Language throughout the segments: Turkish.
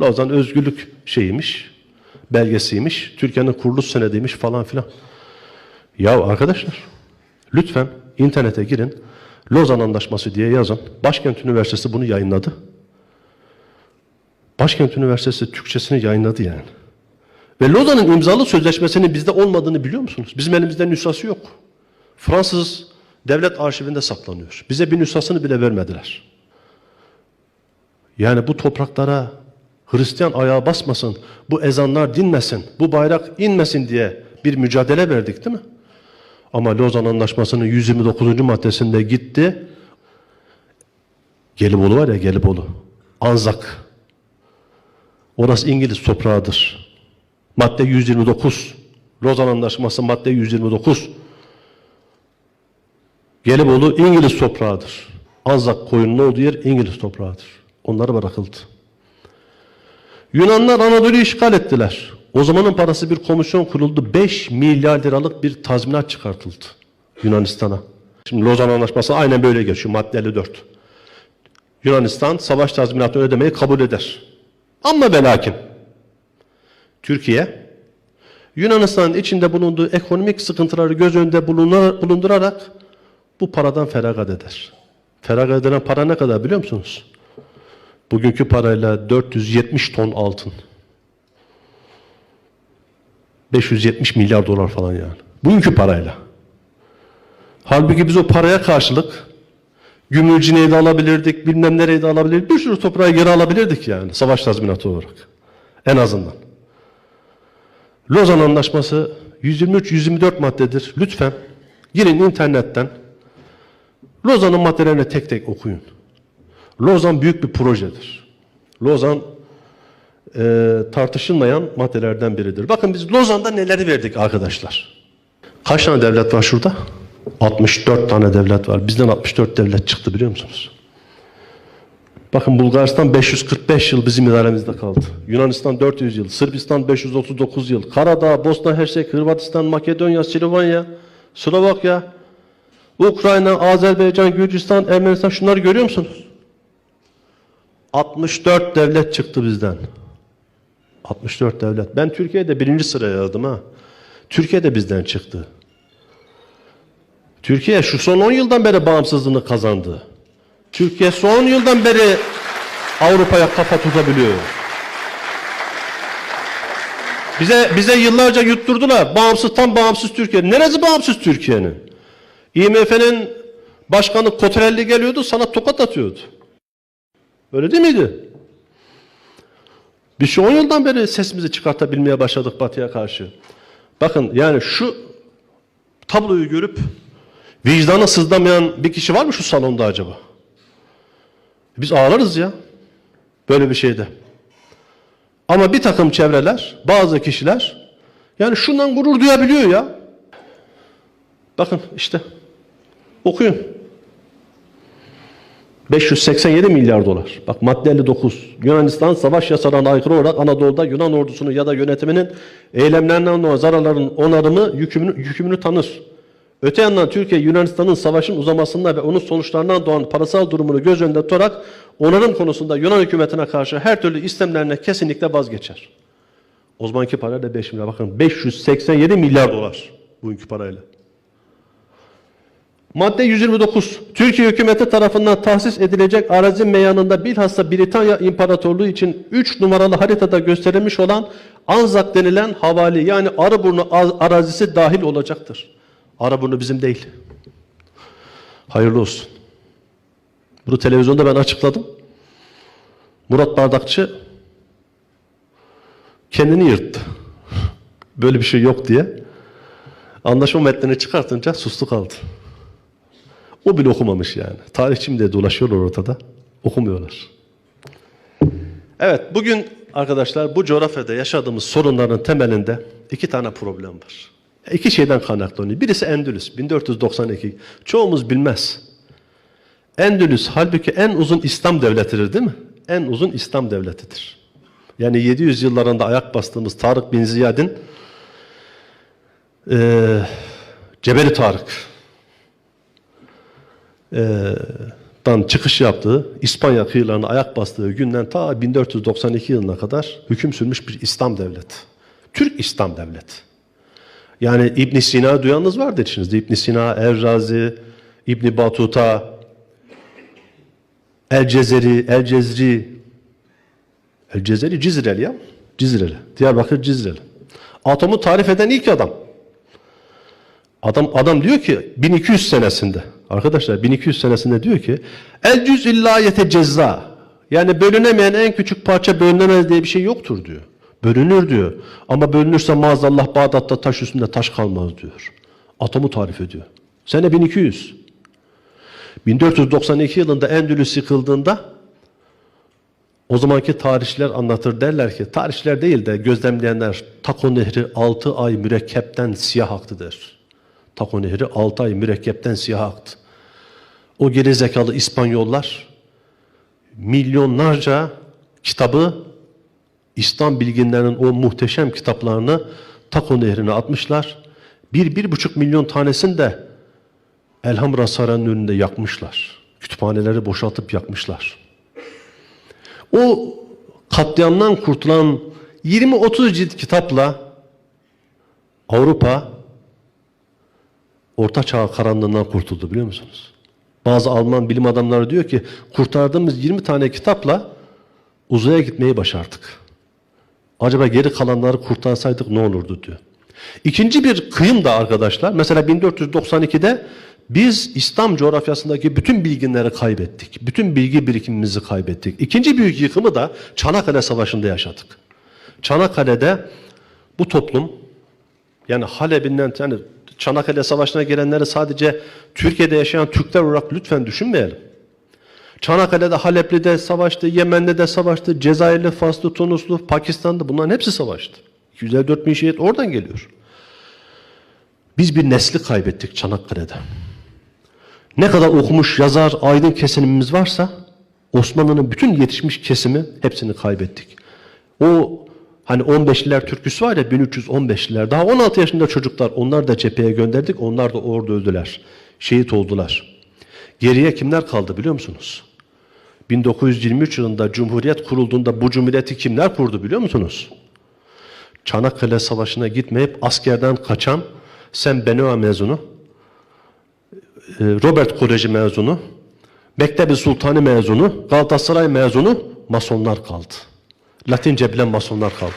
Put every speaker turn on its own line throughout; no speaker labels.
Lozan özgürlük şeyiymiş, belgesiymiş, Türkiye'nin kuruluş senediymiş falan filan. Ya arkadaşlar, lütfen internete girin, Lozan Anlaşması diye yazın. Başkent Üniversitesi bunu yayınladı. Başkent Üniversitesi Türkçesini yayınladı yani. Ve Lozan'ın imzalı sözleşmesinin bizde olmadığını biliyor musunuz? Bizim elimizde nüshası yok. Fransız devlet arşivinde saklanıyor. Bize bir nüshasını bile vermediler. Yani bu topraklara Hristiyan ayağı basmasın, bu ezanlar dinmesin, bu bayrak inmesin diye bir mücadele verdik değil mi? Ama Lozan Anlaşması'nın 129. maddesinde gitti. Gelibolu var ya Gelibolu. Anzak. Orası İngiliz toprağıdır. Madde 129. Lozan Anlaşması madde 129. Gelibolu İngiliz toprağıdır. Anzak koyunun olduğu yer İngiliz toprağıdır. Onları bırakıldı. Yunanlar Anadolu'yu işgal ettiler. O zamanın parası bir komisyon kuruldu. 5 milyar liralık bir tazminat çıkartıldı Yunanistan'a. Şimdi Lozan Anlaşması aynen böyle geçiyor. Madde 54. Yunanistan savaş tazminatını ödemeyi kabul eder. Ama ve lakin Türkiye Yunanistan'ın içinde bulunduğu ekonomik sıkıntıları göz önünde bulundurarak bu paradan feragat eder. Feragat edilen para ne kadar biliyor musunuz? Bugünkü parayla 470 ton altın. 570 milyar dolar falan yani. Bugünkü parayla. Halbuki biz o paraya karşılık Gümülcine'yi de alabilirdik, bilmem nereyi de alabilirdik. Bir sürü toprağı geri alabilirdik yani savaş tazminatı olarak. En azından. Lozan Anlaşması 123-124 maddedir. Lütfen girin internetten Lozan'ın maddelerini tek tek okuyun. Lozan büyük bir projedir. Lozan e, tartışılmayan maddelerden biridir. Bakın biz Lozan'da neleri verdik arkadaşlar? Kaç tane devlet var şurada? 64 tane devlet var. Bizden 64 devlet çıktı biliyor musunuz? Bakın Bulgaristan 545 yıl bizim idaremizde kaldı. Yunanistan 400 yıl, Sırbistan 539 yıl, Karadağ, Bosna Hersek, Hırvatistan, Makedonya, Slovenya, Slovakya, Ukrayna, Azerbaycan, Gürcistan, Ermenistan şunları görüyor musunuz? 64 devlet çıktı bizden. 64 devlet. Ben Türkiye'de birinci sıraya yazdım ha. Türkiye de bizden çıktı. Türkiye şu son 10 yıldan beri bağımsızlığını kazandı. Türkiye son yıldan beri Avrupa'ya kafa tutabiliyor. Bize bize yıllarca yutturdular. Bağımsız tam bağımsız Türkiye. Neresi bağımsız Türkiye'nin? IMF'nin başkanı Kotrelli geliyordu sana tokat atıyordu. Öyle değil miydi? Biz şu 10 yıldan beri sesimizi çıkartabilmeye başladık batıya karşı. Bakın yani şu tabloyu görüp vicdanı sızlamayan bir kişi var mı şu salonda acaba? Biz ağlarız ya böyle bir şeyde. Ama bir takım çevreler, bazı kişiler yani şundan gurur duyabiliyor ya. Bakın işte okuyun. 587 milyar dolar. Bak madde 59. Yunanistan savaş yasalarına aykırı olarak Anadolu'da Yunan ordusunu ya da yönetiminin eylemlerinden dolayı zararların onarımı yükümünü, yükümünü tanır. Öte yandan Türkiye Yunanistan'ın savaşın uzamasında ve onun sonuçlarından doğan parasal durumunu göz önünde tutarak onarım konusunda Yunan hükümetine karşı her türlü istemlerine kesinlikle vazgeçer. O zamanki parayla 5 milyar. Bakın 587 milyar dolar bugünkü parayla. Madde 129. Türkiye hükümeti tarafından tahsis edilecek arazi meyanında bilhassa Britanya İmparatorluğu için 3 numaralı haritada gösterilmiş olan Anzak denilen havali yani Arıburnu az- arazisi dahil olacaktır. Arıburnu bizim değil. Hayırlı olsun. Bunu televizyonda ben açıkladım. Murat Bardakçı kendini yırttı. Böyle bir şey yok diye. Anlaşma metnini çıkartınca sustu kaldı. O bile okumamış yani. Tarihçim de dolaşıyorlar ortada. Okumuyorlar. Evet bugün arkadaşlar bu coğrafyada yaşadığımız sorunların temelinde iki tane problem var. İki şeyden kaynaklanıyor. Birisi Endülüs 1492. Çoğumuz bilmez. Endülüs halbuki en uzun İslam devletidir değil mi? En uzun İslam devletidir. Yani 700 yıllarında ayak bastığımız Tarık bin Ziyad'in eee Cebeli Tarık dan çıkış yaptığı, İspanya kıyılarına ayak bastığı günden ta 1492 yılına kadar hüküm sürmüş bir İslam devleti. Türk İslam devleti. Yani İbn Sina duyanınız vardır içinizde. İbn Sina, Errazi, İbn Batuta, El Cezeri, El Cezri, El Cezeri Cizreli ya. Cizreli. Diyarbakır Cizreli. Atomu tarif eden ilk adam. Adam adam diyor ki 1200 senesinde arkadaşlar 1200 senesinde diyor ki el cüz illa yetecezza yani bölünemeyen en küçük parça bölünemez diye bir şey yoktur diyor. Bölünür diyor. Ama bölünürse maazallah Bağdat'ta taş üstünde taş kalmaz diyor. Atomu tarif ediyor. Sene 1200. 1492 yılında Endülüs yıkıldığında o zamanki tarihçiler anlatır derler ki tarihçiler değil de gözlemleyenler Tako Nehri 6 ay mürekkepten siyah aktı der. Tako Nehri 6 ay mürekkepten siyah aktı. O geri zekalı İspanyollar milyonlarca kitabı İslam bilginlerinin o muhteşem kitaplarını Tako Nehri'ne atmışlar. Bir, bir buçuk milyon tanesini de Elhamra Sarayı'nın önünde yakmışlar. Kütüphaneleri boşaltıp yakmışlar. O katliamdan kurtulan 20-30 cilt kitapla Avrupa Orta Çağ karanlığından kurtuldu biliyor musunuz? Bazı Alman bilim adamları diyor ki kurtardığımız 20 tane kitapla uzaya gitmeyi başardık. Acaba geri kalanları kurtarsaydık ne olurdu diyor. İkinci bir kıyım da arkadaşlar mesela 1492'de biz İslam coğrafyasındaki bütün bilginleri kaybettik. Bütün bilgi birikimimizi kaybettik. İkinci büyük yıkımı da Çanakkale Savaşı'nda yaşadık. Çanakkale'de bu toplum yani Halep'inden yani Çanakkale Savaşı'na gelenleri sadece Türkiye'de yaşayan Türkler olarak lütfen düşünmeyelim. Çanakkale'de, Halep'li'de savaştı, Yemen'de de savaştı, Cezayirli, Faslı, Tunuslu, Pakistan'da bunların hepsi savaştı. 254 bin şehit oradan geliyor. Biz bir nesli kaybettik Çanakkale'de. Ne kadar okumuş, yazar, aydın kesimimiz varsa Osmanlı'nın bütün yetişmiş kesimi hepsini kaybettik. O hani 15'liler türküsü var ya 1315'liler daha 16 yaşında çocuklar onlar da cepheye gönderdik onlar da orada öldüler. Şehit oldular. Geriye kimler kaldı biliyor musunuz? 1923 yılında Cumhuriyet kurulduğunda bu cumhuriyeti kimler kurdu biliyor musunuz? Çanakkale Savaşı'na gitmeyip askerden kaçan Sen Benoa mezunu, e, Robert Koleji mezunu, Mektebi Sultanı mezunu, Galatasaray mezunu masonlar kaldı. Latince bilen masonlar kaldı.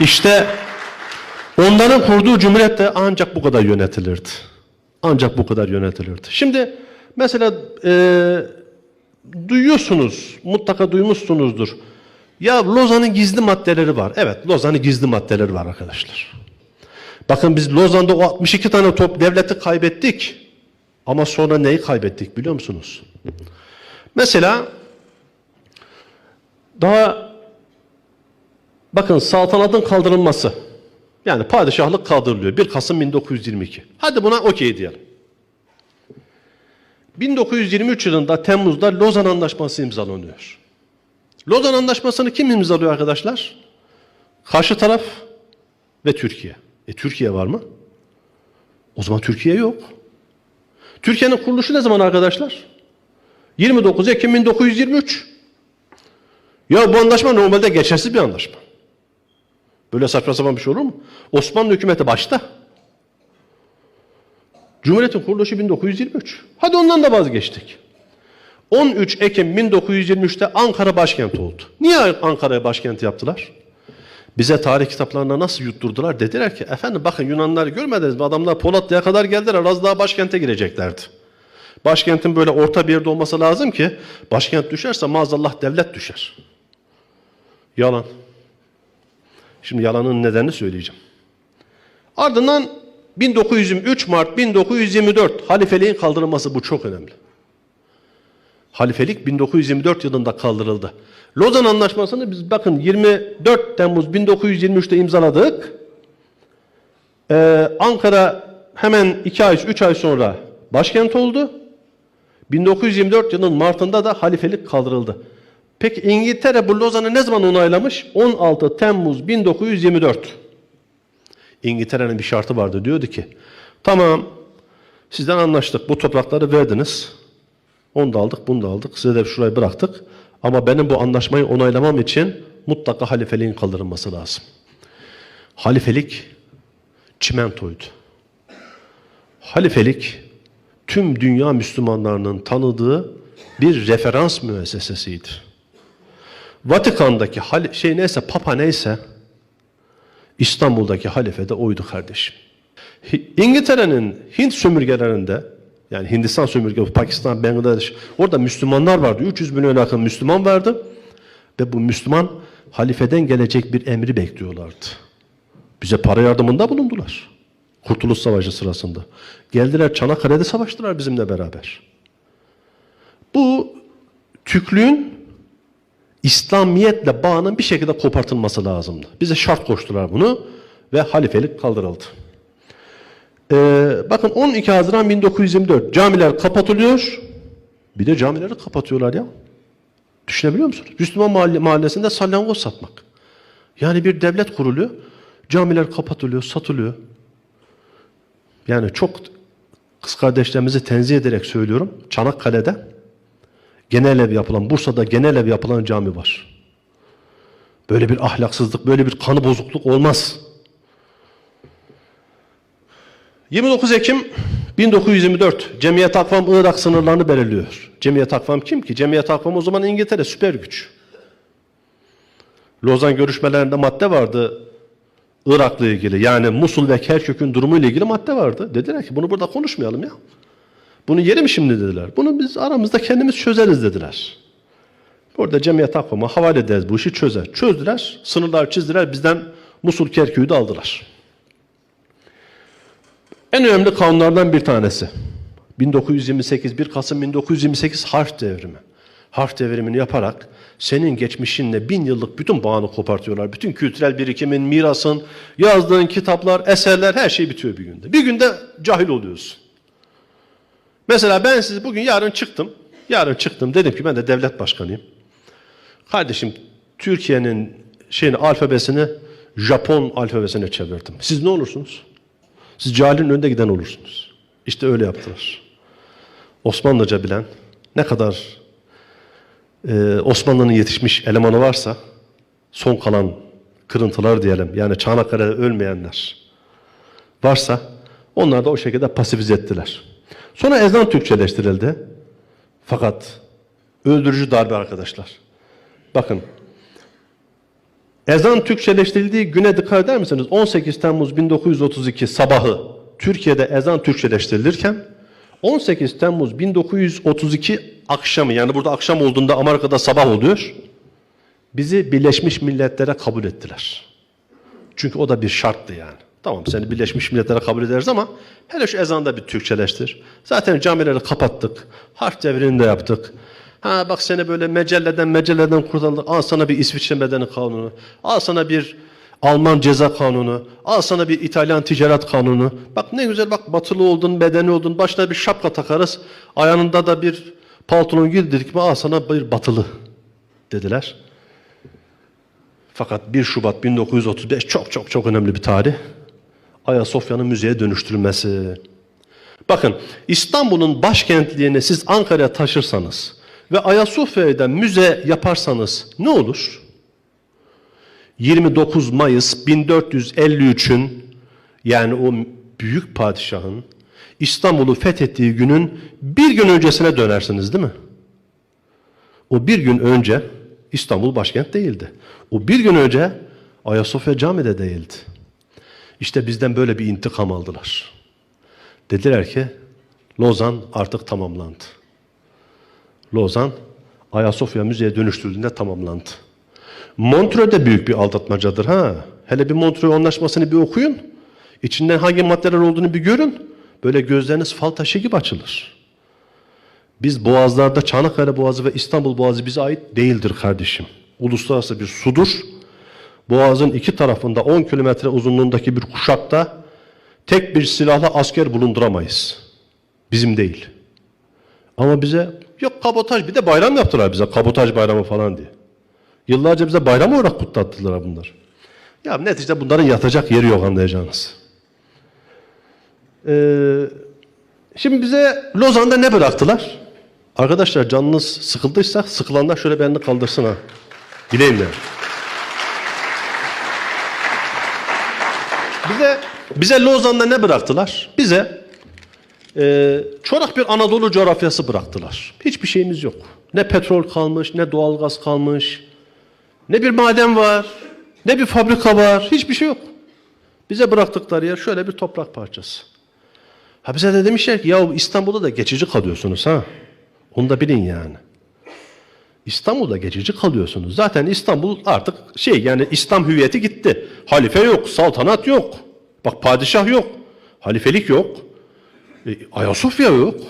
İşte onların kurduğu cumhuriyet de ancak bu kadar yönetilirdi. Ancak bu kadar yönetilirdi. Şimdi mesela e, duyuyorsunuz, mutlaka duymuşsunuzdur. Ya Lozan'ın gizli maddeleri var. Evet, Lozan'ın gizli maddeleri var arkadaşlar. Bakın biz Lozan'da o 62 tane top devleti kaybettik. Ama sonra neyi kaybettik biliyor musunuz? Mesela daha bakın saltanatın kaldırılması. Yani padişahlık kaldırılıyor. 1 Kasım 1922. Hadi buna okey diyelim. 1923 yılında Temmuz'da Lozan Anlaşması imzalanıyor. Lozan Anlaşması'nı kim imzalıyor arkadaşlar? Karşı taraf ve Türkiye. E Türkiye var mı? O zaman Türkiye yok. Türkiye'nin kuruluşu ne zaman arkadaşlar? 29 Ekim 1923. Ya bu anlaşma normalde geçersiz bir anlaşma. Böyle saçma sapan bir şey olur mu? Osmanlı hükümeti başta. Cumhuriyetin kuruluşu 1923. Hadi ondan da vazgeçtik. 13 Ekim 1923'te Ankara başkent oldu. Niye Ankara'ya başkent yaptılar? Bize tarih kitaplarına nasıl yutturdular? Dediler ki efendim bakın Yunanlıları görmediniz mi? Adamlar Polatlı'ya kadar geldiler. Az daha başkente gireceklerdi. Başkentin böyle orta bir yerde olması lazım ki başkent düşerse maazallah devlet düşer. Yalan. Şimdi yalanın nedenini söyleyeceğim. Ardından 1923 Mart 1924 halifeliğin kaldırılması bu çok önemli. Halifelik 1924 yılında kaldırıldı. Lozan Anlaşması'nı biz bakın 24 Temmuz 1923'te imzaladık. Ee, Ankara hemen 2 ay 3 ay sonra başkent oldu. 1924 yılının Mart'ında da halifelik kaldırıldı. Peki İngiltere bu Lozan'ı ne zaman onaylamış? 16 Temmuz 1924. İngiltere'nin bir şartı vardı. Diyordu ki tamam sizden anlaştık bu toprakları verdiniz. Onu da aldık, bunu da aldık. Size de şurayı bıraktık. Ama benim bu anlaşmayı onaylamam için mutlaka halifeliğin kaldırılması lazım. Halifelik çimentoydu. Halifelik tüm dünya Müslümanlarının tanıdığı bir referans müessesesiydi. Vatikan'daki hali- şey neyse, Papa neyse İstanbul'daki halife de oydu kardeşim. İngiltere'nin Hint sömürgelerinde yani Hindistan sömürgesi, Pakistan, Bangladeş orada Müslümanlar vardı. 300 milyon yakın Müslüman vardı. Ve bu Müslüman halifeden gelecek bir emri bekliyorlardı. Bize para yardımında bulundular. Kurtuluş Savaşı sırasında. Geldiler Çanakkale'de savaştılar bizimle beraber. Bu Türklüğün İslamiyetle bağının bir şekilde kopartılması lazımdı. Bize şart koştular bunu ve halifelik kaldırıldı. Ee, bakın 12 Haziran 1924 camiler kapatılıyor. Bir de camileri kapatıyorlar ya. Düşünebiliyor musunuz? Müslüman mahalle, mahallesinde salyangoz satmak. Yani bir devlet kuruluyor. Camiler kapatılıyor, satılıyor. Yani çok kız kardeşlerimizi tenzih ederek söylüyorum. Çanakkale'de genel ev yapılan, Bursa'da genel ev yapılan cami var. Böyle bir ahlaksızlık, böyle bir kanı bozukluk olmaz. 29 Ekim 1924 Cemiyet Akvam Irak sınırlarını belirliyor. Cemiyet Akvam kim ki? Cemiyet Akvam o zaman İngiltere süper güç. Lozan görüşmelerinde madde vardı Irak'la ilgili. Yani Musul ve Kerkük'ün durumuyla ilgili madde vardı. Dediler ki bunu burada konuşmayalım ya. Bunun yeri mi şimdi dediler. Bunu biz aramızda kendimiz çözeriz dediler. Orada Cemiyet Akvam'a havale ederiz bu işi çözer. Çözdüler, sınırlar çizdiler, bizden Musul Kerkük'ü de aldılar. En önemli kanunlardan bir tanesi. 1928, 1 Kasım 1928 harf devrimi. Harf devrimini yaparak senin geçmişinle bin yıllık bütün bağını kopartıyorlar. Bütün kültürel birikimin, mirasın, yazdığın kitaplar, eserler her şey bitiyor bir günde. Bir günde cahil oluyorsun. Mesela ben siz bugün yarın çıktım. Yarın çıktım dedim ki ben de devlet başkanıyım. Kardeşim Türkiye'nin şeyini alfabesini Japon alfabesine çevirdim. Siz ne olursunuz? Siz cahilin önde giden olursunuz. İşte öyle yaptılar. Osmanlıca bilen ne kadar e, Osmanlı'nın yetişmiş elemanı varsa son kalan kırıntılar diyelim yani Çanakkale'de ölmeyenler varsa onlar da o şekilde pasifize ettiler. Sonra ezan Türkçeleştirildi. Fakat öldürücü darbe arkadaşlar. Bakın Ezan Türkçeleştirildiği güne dikkat eder misiniz? 18 Temmuz 1932 sabahı Türkiye'de ezan Türkçeleştirilirken 18 Temmuz 1932 akşamı yani burada akşam olduğunda Amerika'da sabah oluyor. Bizi Birleşmiş Milletler'e kabul ettiler. Çünkü o da bir şarttı yani. Tamam seni Birleşmiş Milletler'e kabul ederiz ama hele şu ezanı da bir Türkçeleştir. Zaten camileri kapattık. Harf devrini de yaptık. Ha bak seni böyle mecelleden mecelleden kurtardık. Al sana bir İsviçre Medeni Kanunu. Al sana bir Alman ceza kanunu. Al sana bir İtalyan ticaret kanunu. Bak ne güzel bak batılı oldun, bedeni oldun. Başına bir şapka takarız. Ayağında da bir paltonun giydirdik mi al sana bir batılı dediler. Fakat 1 Şubat 1935 çok çok çok önemli bir tarih. Ayasofya'nın müzeye dönüştürülmesi. Bakın İstanbul'un başkentliğini siz Ankara'ya taşırsanız ve Ayasofya'da müze yaparsanız ne olur? 29 Mayıs 1453'ün yani o büyük padişahın İstanbul'u fethettiği günün bir gün öncesine dönersiniz değil mi? O bir gün önce İstanbul başkent değildi. O bir gün önce Ayasofya camide değildi. İşte bizden böyle bir intikam aldılar. Dediler ki Lozan artık tamamlandı. Lozan Ayasofya Müzeye dönüştürüldüğünde tamamlandı. Montreux de büyük bir aldatmacadır ha. Hele bir Montreux anlaşmasını bir okuyun. İçinden hangi maddeler olduğunu bir görün. Böyle gözleriniz fal taşı gibi açılır. Biz boğazlarda Çanakkale Boğazı ve İstanbul Boğazı bize ait değildir kardeşim. Uluslararası bir sudur. Boğazın iki tarafında 10 kilometre uzunluğundaki bir kuşakta tek bir silahlı asker bulunduramayız. Bizim değil. Ama bize yok kabotaj bir de bayram yaptılar bize kabotaj bayramı falan diye. Yıllarca bize bayram olarak kutlattılar bunlar. Ya neticede bunların yatacak yeri yok anlayacağınız. Ee, şimdi bize Lozan'da ne bıraktılar? Arkadaşlar canınız sıkıldıysa sıkılanlar şöyle belini kaldırsın ha. Bileyim yani. Bize, bize Lozan'da ne bıraktılar? Bize e, çorak bir Anadolu coğrafyası bıraktılar. Hiçbir şeyimiz yok. Ne petrol kalmış, ne doğalgaz kalmış, ne bir maden var, ne bir fabrika var, hiçbir şey yok. Bize bıraktıkları yer şöyle bir toprak parçası. Ha bize de demişler ki ya İstanbul'da da geçici kalıyorsunuz ha. Onu da bilin yani. İstanbul'da geçici kalıyorsunuz. Zaten İstanbul artık şey yani İslam hüviyeti gitti. Halife yok, saltanat yok. Bak padişah yok. Halifelik yok. E, Ayasofya yok.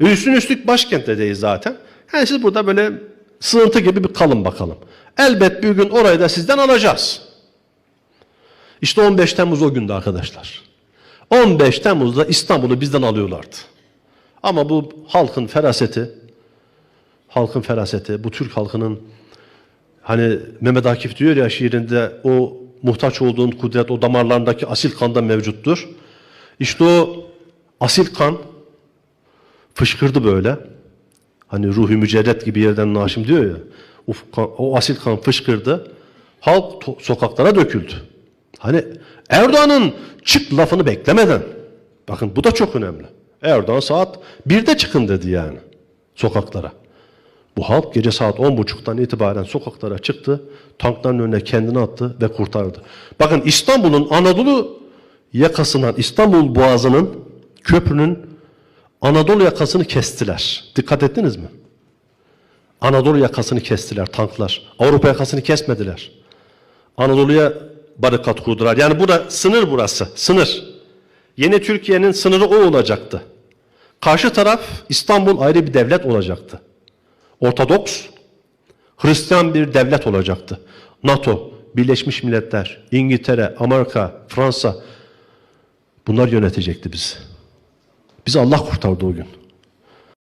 E, üstün üstlük başkentteyiz zaten. Yani siz burada böyle sığıntı gibi bir kalın bakalım. Elbet bir gün orayı da sizden alacağız. İşte 15 Temmuz o gündü arkadaşlar. 15 Temmuz'da İstanbul'u bizden alıyorlardı. Ama bu halkın feraseti, halkın feraseti, bu Türk halkının hani Mehmet Akif diyor ya şiirinde o muhtaç olduğun kudret o damarlarındaki asil kanda mevcuttur. İşte o asil kan fışkırdı böyle. Hani ruhu mücerret gibi yerden naşim diyor ya. O, asil kan fışkırdı. Halk sokaklara döküldü. Hani Erdoğan'ın çık lafını beklemeden. Bakın bu da çok önemli. Erdoğan saat 1'de çıkın dedi yani sokaklara. Bu halk gece saat 10.30'dan itibaren sokaklara çıktı. Tankların önüne kendini attı ve kurtardı. Bakın İstanbul'un Anadolu yakasından İstanbul Boğazı'nın köprünün Anadolu yakasını kestiler. Dikkat ettiniz mi? Anadolu yakasını kestiler tanklar. Avrupa yakasını kesmediler. Anadolu'ya barikat kurdular. Yani burada sınır burası. Sınır. Yeni Türkiye'nin sınırı o olacaktı. Karşı taraf İstanbul ayrı bir devlet olacaktı. Ortodoks, Hristiyan bir devlet olacaktı. NATO, Birleşmiş Milletler, İngiltere, Amerika, Fransa bunlar yönetecekti bizi. Bizi Allah kurtardı o gün.